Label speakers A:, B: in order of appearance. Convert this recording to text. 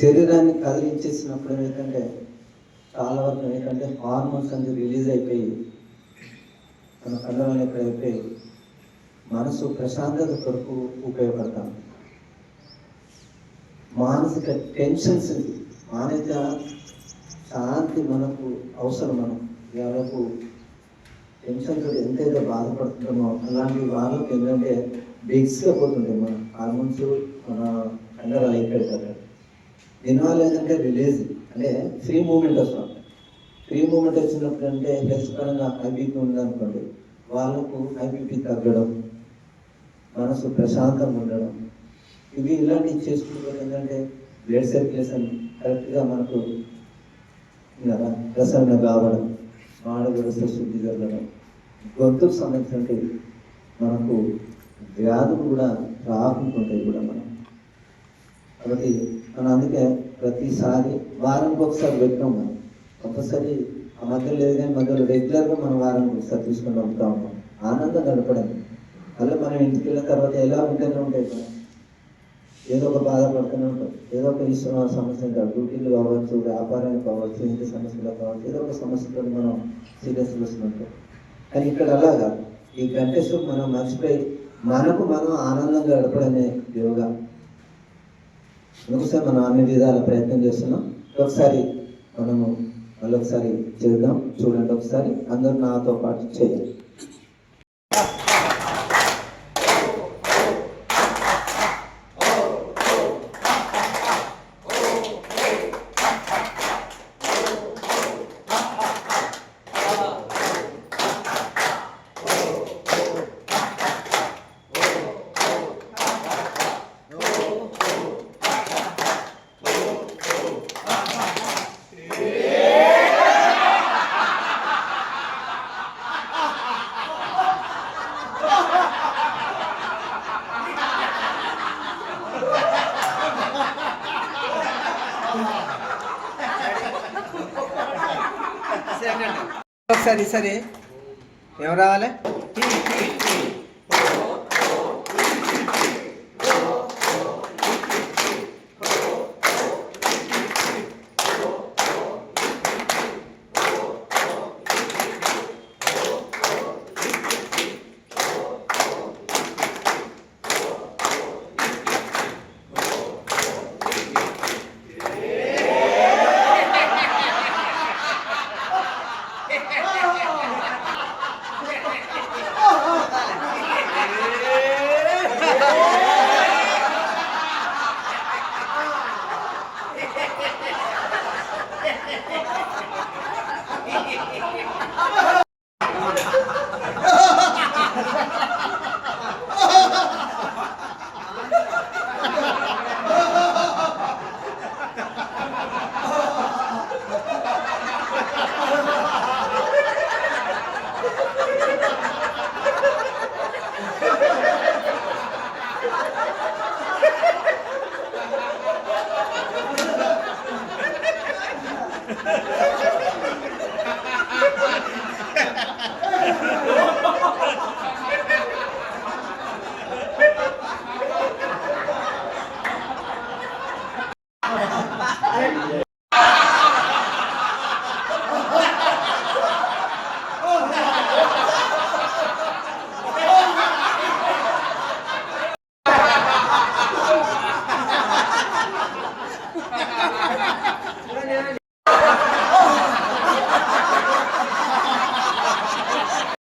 A: శరీరాన్ని కదిలించేసినప్పుడు ఏంటంటే చాలా వరకు ఏంటంటే హార్మోన్స్ అన్ని రిలీజ్ అయిపోయి మన కండరాలు ఎక్కడ అయిపోయి మనసు ప్రశాంతత కొరకు ఉపయోగపడతాం. మానసిక టెన్షన్స్ మానసిక శాంతి మనకు అవసరం మనం. ఎవరకు టెన్షన్తో ఎంతైతే బాధపడుతున్నామో అలాంటి వాళ్ళకి ఏంటంటే బిగ్స్గా పోతుంటాయి మన హార్మోన్స్ మన కండరాలు అయిపోయి కదా విలేజ్ రిలీజ్ అంటే ఫ్రీ మూమెంట్ వస్తాం ఫ్రీ మూమెంట్ వచ్చినప్పుడు అంటే హెల్త్ పరంగా ఉందనుకోండి వాళ్ళకు హైబీపీ తగ్గడం మనసు ప్రశాంతంగా ఉండడం ఇవి ఇలాంటివి చేసుకుంటే ఏంటంటే బ్లడ్ సర్క్యులేషన్ కరెక్ట్గా మనకు కదా ప్రసరణ కావడం మాడ వ్యవస్థ శుద్ధి జరగడం గొంతుకు సంబంధించినటువంటి మనకు వ్యాధులు కూడా రాకుంటుంటాయి కూడా మనం కాబట్టి మనం అందుకే ప్రతిసారి వారానికి ఒకసారి పెట్టాం మనం. కంపల్సరీ ఆ మధ్యలో లేదు కానీ మధ్యలో రెగ్యులర్గా మనం వారానికి ఒకసారి తీసుకొని పంపుతా ఉంటాం. ఆనందం గడపడం మళ్ళీ మనం ఇంటికి వెళ్ళిన తర్వాత ఎలా ఉంటేనే ఉంటాయి మనం. ఏదో ఒక బాధపడుతూనే ఉంటాం. ఏదో ఒక ఇష్టం సమస్య డ్యూటీలు కావచ్చు వ్యాపారాలు కావచ్చు ఇంటి సమస్యలు కావచ్చు ఏదో ఒక సమస్యతో మనం సీరియస్ వస్తుంటాం కానీ ఇక్కడ అలాగా ఈ గంటేశ్వరం మనం మర్చిపోయి మనకు మనం ఆనందంగా గడపడమే యోగా. అందుకోసం మనం అన్ని విధాల ప్రయత్నం చేస్తున్నాం. ఒకసారి మనము మళ్ళీ ఒకసారి చేద్దాం. చూడండి ఒకసారి. అందరూ నాతో పాటు చేయండి.
B: ఒకసారి సరే. ఎవరు రావాలి?